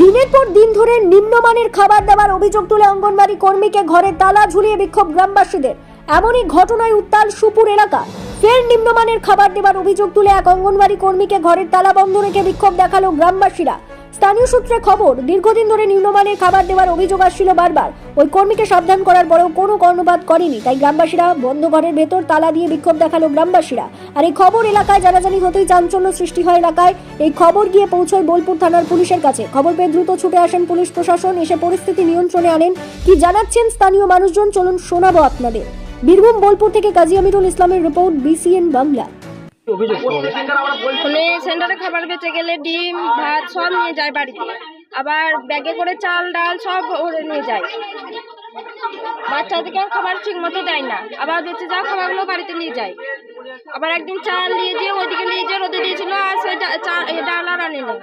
দিনের পর দিন ধরে নিম্নমানের খাবার দেওয়ার অভিযোগ তুলে অঙ্গনবাড়ি কর্মীকে ঘরে তালা ঝুলিয়ে বিক্ষোভ গ্রামবাসীদের। এমনই ঘটনায় উত্তাল সুপুর এলাকা। ফের নিম্নমানের খাবার দেওয়ার অভিযোগ তুলে এক অঙ্গনবাড়ি কর্মীকে ঘরের তালা বন্ধ রেখে বিক্ষোভ দেখাল গ্রামবাসীরা। স্থানীয় সূত্রে খবর, দীর্ঘদিন ধরে নিম্নমানের খাবার দেওয়ার অভিযোগ আসছিল বারবার। ওই কর্মীকে সাবধান করার পরেও কোনো কর্ণপাত করেনি, তাই গ্রামবাসীরা বন্ধ ঘরের ভেতর তালা দিয়ে বিক্ষোভ দেখাল গ্রামবাসীরা। আর এই খবর এলাকায় জানাজানি হতেই চাঞ্চল্য সৃষ্টি হয় এলাকায়। এই খবর গিয়ে পৌঁছয় বোলপুর থানার পুলিশের কাছে। খবর পেয়ে দ্রুত ছুটে আসেন পুলিশ প্রশাসন, এসে পরিস্থিতি নিয়ন্ত্রণে আনেন। কি জানাচ্ছেন স্থানীয় মানুষজন? চলুন শোনাবো আপনাদের। বীরভূম বোলপুর থেকে কাজী আমিরুল ইসলামের রিপোর্ট, বিসিএন বাংলা। মানে সেন্টারে খাবার বেঁচে গেলে ডিম ভাত সব নিয়ে যায় বাড়িতে আবার ব্যাগে করে চাল ডাল সব ওরে নিয়ে যায়। বাচ্চাদেরকে খাবার ঠিক মতো দেয় না। আবার বেঁচে যাওয়া খাবারগুলো বাড়িতে নিয়ে যায়। আবার একদিন চাল নিয়ে যেয়ে ওইদিকে নিয়ে যেয়ে রোদে দিয়েছিল আর সে ডাল আর আনেনি।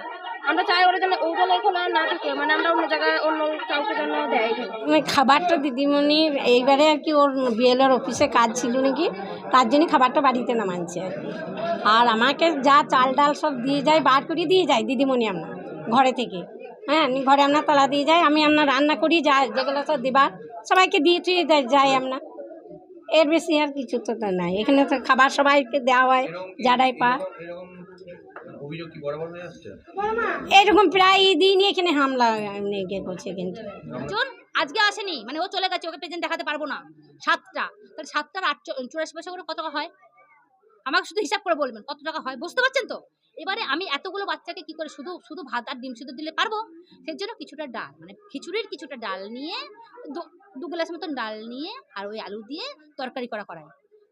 আমরা চাই ওরা যেন এখানে না থাকে মানে আমরা অন্য জায়গায় অন্য কাউকে যেন দেয়। মানে খাবারটা দিদিমণির এইবারে আর কি ওর বিএলওর অফিসে কাজ ছিল নাকি, তার জন্য খাবারটা বাড়িতে নামাচ্ছে আর আর আমাকে যা চাল ডাল সব দিয়ে যায়, বার করে দিয়ে যায় দিদিমণি আমরা ঘরে থেকে। হ্যাঁ ঘরে আপনার তালা দিয়ে যায়, আমি আপনার রান্না করি যাই যেগুলো সব দিবার, সবাইকে দিয়ে টুয়ে দেয় যাই আপনার এর বেশি আর কিছু তো নাই, এখানে তো খাবার সবাইকে দেওয়া হয়, যারাই পা অভিযোগ কি বরাবর হয়ে আসছে? এরকম প্রায় দিনই এখানে হামলা এমনি করছে কিন্তু। জন আজকে আসেনি। মানে ও চলে গেছে ওকে প্রেজেন্ট দেখাতে পারব না। সাতটা। তাহলে সাতটার আট চুরাশি পয়সা করে কত টাকা হয়? আমাকে শুধু হিসাব করে বলবেন কত টাকা হয়? বুঝতে পারছেন তো? এবারে আমি এতগুলো বাচ্চাকে কি করে শুধু শুধু ভাত আর ডিম শুধু দিলে পারব? সেই জন্য কিছুটা ডাল মানে খিচুড়ির কিছুটা ডাল নিয়ে দু- দু গ্লাস মতন ডাল নিয়ে আর ওই আলু দিয়ে তরকারি করা করায়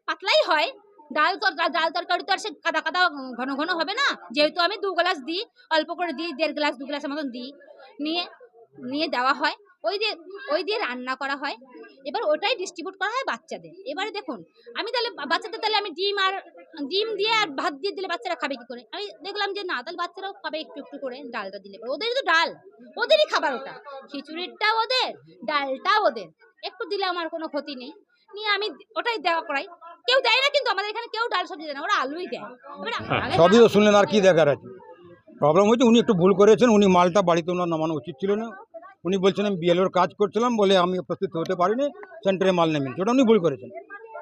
পাতলাই হয় ডাল ডাল- তরকারি তো আর সে কাদা কাদা ঘন ঘন হবে না। যেহেতু আমি দু গ্লাস দিই, অল্প করে দিই, দেড় গ্লাস, দু গ্লাসের মতন দিই। নিয়ে নিয়ে দেওয়া হয়। ওই দিয়ে ওই দিয়ে রান্না করা হয়। এবার ওটাই ডিস্ট্রিবিউট করা হয় বাচ্চাদের। এবারে দেখুন, আমি তাহলে বাচ্চাদের তাহলে আমি ডিম আর, ডিম দিয়ে আর ভাত দিয়ে দিলে বাচ্চারা খাবে কি করে? আমি দেখলাম যে না, তাহলে বাচ্চারাও খাবে একটু একটু করে ডালটা দিলে। ওদেরই তো ডাল, ওদেরই খাবার ওটা। খিচুড়িটা ওদের ডালটা ওদের। একটু দিলে আমার কোনো ক্ষতি নেই। নিয়ে আমি ওটাই দেওয়া করাই। কেউ দেয় না কিন্তু আমাদের এখানে কেউ ডাল সবজি দেয় না ওরা আলুই দেয়। সবই তো শুনলেন আর কি দেখার আছে। প্রবলেম হয়েছে উনি একটু ভুল করেছেন উনি মালটা বাড়িতে ওনার নামানো উচিত ছিল না। উনি বলছেন আমি বিএলওর কাজ করছিলাম বলে আমি উপস্থিত হতে পারিনি সেন্টারে মাল নেমেন ওটা উনি ভুল করেছেন।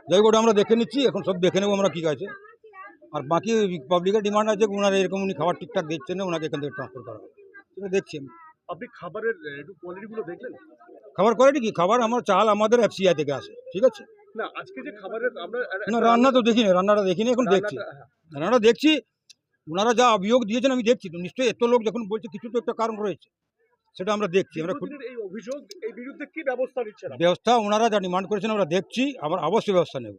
যাই হোক, ওটা আমরা দেখে নিচ্ছি এখন সব দেখে নেব আমরা কী আছে। আর বাকি পাবলিকের ডিমান্ড আছে ওনারা এরকম উনি খাবার ঠিকঠাক দিচ্ছেন না ওনাকে এখান থেকে ট্রান্সফার করা হবে। সেটা দেখছি আপনি খাবারের একটু কোয়ালিটিগুলো দেখলেন? খাবার কোয়ালিটি কি খাবার আমার চাল আমাদের এফসিআই থেকে আসে ঠিক আছে? না আজকে যে খাবারের আমরা না রান্না তো দেখিনি রান্নাটা দেখিনি এখন দেখছি। রান্নাটা- হ্যাঁ। দেখছি ওনারা যা অভিযোগ দিয়েছেন আমি দেখছি তো নিশ্চয়ই এত লোক যখন বলছে কিছু তো একটা কারণ রয়েছে সেটা আমরা দেখছি আমরা এই অভিযোগ এই বিরুদ্ধে কি ব্যবস্থা নিচ্ছেন ব্যবস্থা ওনারা যা ডিমান্ড করেছেন আমরা দেখছি আবার অবশ্যই ব্যবস্থা নেব।